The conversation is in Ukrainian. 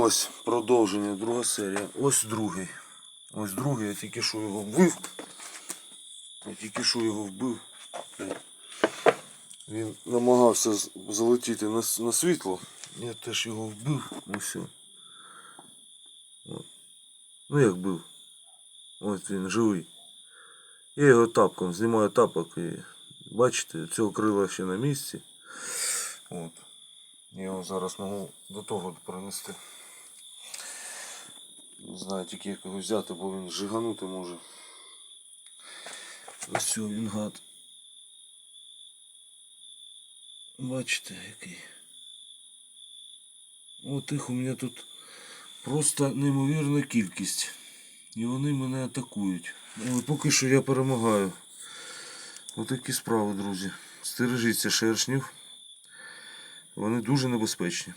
ось продовження, друга серія. Ось другий. Ось другий, я тільки що його вбив. Я тільки що його вбив. Він намагався залетіти на, на світло. Я теж його вбив. Ось. Ну як бив. Ось він живий. Я його тапком знімаю тапок і бачите, цього крила ще на місці. От. Я його зараз можу до того принести. Не знаю тільки як його взяти, бо він жиганути може. Ось цього він гад. Бачите, який. От їх у мене тут просто неймовірна кількість. І вони мене атакують. Але поки що я перемагаю. Отакі справи, друзі. Стережіться шершнів. Вони дуже небезпечні.